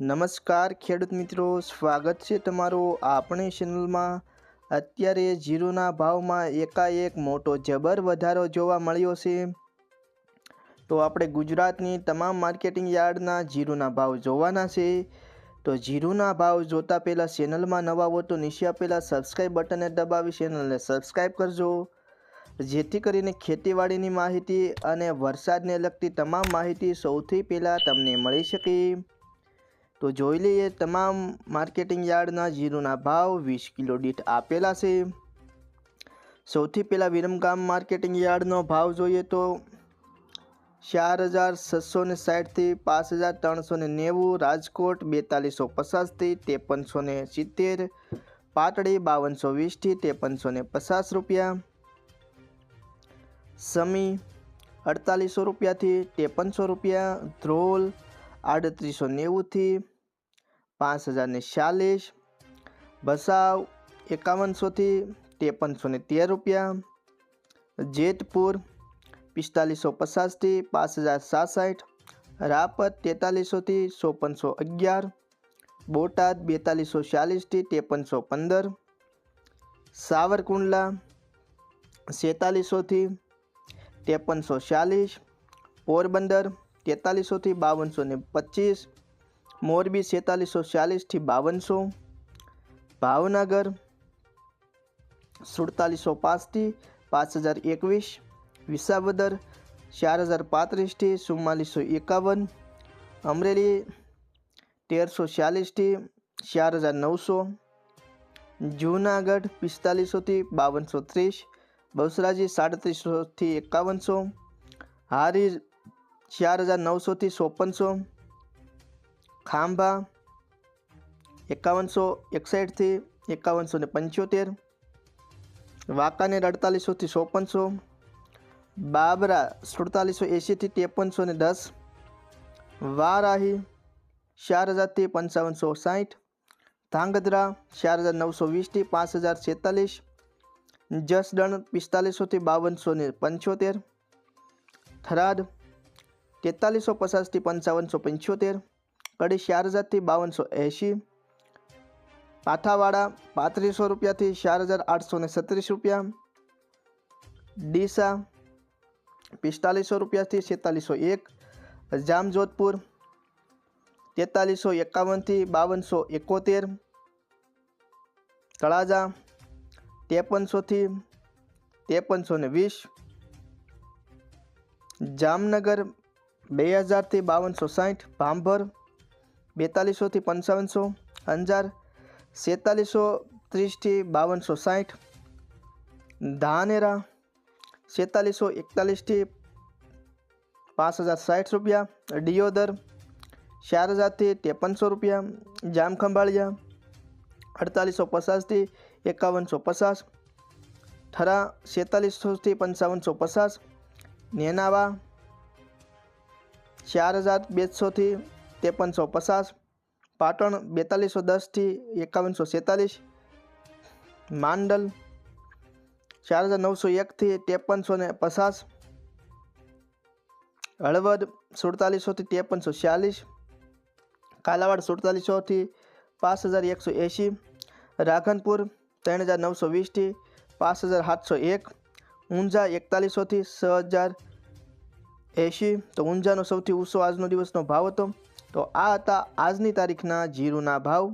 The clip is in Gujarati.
નમસ્કાર ખેડૂત મિત્રો, સ્વાગત છે તમારું આપણી ચેનલમાં અત્યારે જીરુના ભાવમાં એકાએક મોટો જબર વધારો જોવા મળ્યો છે. તો આપણે ગુજરાતની તમામ માર્કેટિંગ યાર્ડના જીરુના ભાવ જોવાના છે. તો જીરુના ભાવ જોતા પહેલાં ચેનલમાં નવા હો તો નીચે પહેલાં સબસ્ક્રાઈબ બટનને દબાવી ચેનલને સબસ્ક્રાઈબ કરજો. જેથી કરીને ખેતીવાડીની માહિતી અને વરસાદને લગતી તમામ માહિતી સૌથી પહેલાં તમને મળી શકે. તો જોઈ લઈએ, તમામ માર્કેટિંગ યાર્ડના જીરુના ભાવ, વીસ કિલો દીઠ આપેલા છે. સૌથી પહેલાં વિરમગામ માર્કેટિંગ યાર્ડનો ભાવ જોઈએ તો ચાર હજાર છસો ને સાઠથી પાંચ હજાર ત્રણસો ને નેવું, રાજકોટ બેતાલીસો પચાસથી ત્રેપનસો ને સિત્તેર, પાટડી બાવનસો વીસથી ત્રેપનસો ને પચાસ રૂપિયા, સમી અડતાલીસો રૂપિયાથી ત્રેપનસો રૂપિયા, ધ્રોલ આડત્રીસો નેવુંથી પાંચ હજારને ચાલીસ. ભસાવ એકાવનસોથી ત્રેપનસો ને તેર રૂપિયા. જેતપુર પિસ્તાલીસો પચાસથી પાંચ હજાર સાસઠ. રાપત તેતાલીસોથી ચોપનસો અગિયાર. બોટાદ બેતાલીસો ચાલીસથી ત્રેપનસો પંદર. સાવરકુંડલા સેતાલીસોથી ત્રેપનસો ચાલીસ. પોરબંદર તેતાલીસોથી બાવનસો ને પચીસ. મોરબી સેતાલીસો ચાલીસથી બાવનસો, ભાવનગર સુડતાલીસો પાંચથી પાંચ હજાર એકવીસ, વિસાવદર ચાર હજાર પાંત્રીસથી ચુમ્માલીસો એકાવન, અમરેલી તેરસો ચાલીસથી ચાર હજાર નવસો, જૂનાગઢ પિસ્તાલીસોથી બાવનસો ત્રીસ બહુસરાજી સાડત્રીસોથી એકાવનસો હારી ચાર હજાર નવસોથી ચોપનસો ખાંભા, એકાવનસો એકસાઠથી એકાવનસો ને પંચોતેર, વાંકાનેર અડતાલીસોથી ચોપનસો, બાબરા સુડતાલીસો એંશીથી ત્રેપનસો ને દસ, વારાહી ચાર હજારથી પંચાવનસો સાઠ ધાંગધ્રા ચાર હજાર નવસો વીસથી પાંચ હજાર છેતાલીસ, જસદણ પિસ્તાલીસોથી બાવનસો ને પંચોતેર, થરાદ તેતાલીસો પચાસથી પંચાવનસો પંચોતેર કડી ચાર હજારથી બાવનસો એંશી. પાથાવાડા પાંત્રીસો રૂપિયાથી ચાર હજાર આઠસો ને સત્રીસ રૂપિયા. ડીસા પિસ્તાલીસો રૂપિયાથી છેતાલીસો એક. જામજોધપુર તેતાલીસો એકાવનથી બાવનસો એકોતેર. તળાજા ત્રેપનસોથી ત્રેપનસો ને વીસ. જામનગર બે હજારથી બાવનસો સાઠ. ભાંભર બેતાલીસોથી પંચાવનસો, અંજાર સેતાલીસો ત્રીસથી બાવનસો સાઠ, ધાનેરા સેતાલીસો એકતાલીસથી પાંચ હજાર સાઠ રૂપિયા, ડિયોદર ચાર હજારથી ત્રેપનસો રૂપિયા, જામખંભાળિયા અડતાલીસો પચાસથી એકાવનસો પચાસ, થરા સેતાલીસોથી પંચાવનસો પચાસ, નેનાવા ચાર હજાર બેસોથી ત્રેપનસો પચાસ, પાટણ બેતાલીસો દસથી એકાવનસો સેતાલીસ માંડલ ચાર હજાર નવસો એકથી ત્રેપનસો ને પચાસ, હળવદ સુડતાલીસોથી ત્રેપનસો છ્યાલીસ, કાલાવાડ સુડતાલીસોથી પાંચ હજાર એકસો એંશી, રાધનપુર ત્રણ હજાર નવસો વીસથી પાંચ હજાર સાતસો એક, ઊંઝા એકતાલીસોથી છ હજાર એંશી. તો ઊંઝાનો સૌથી ઊંચો આજનો દિવસનો ભાવ હતો. તો આ હતા આજની તારીખના જીરુના ભાવ.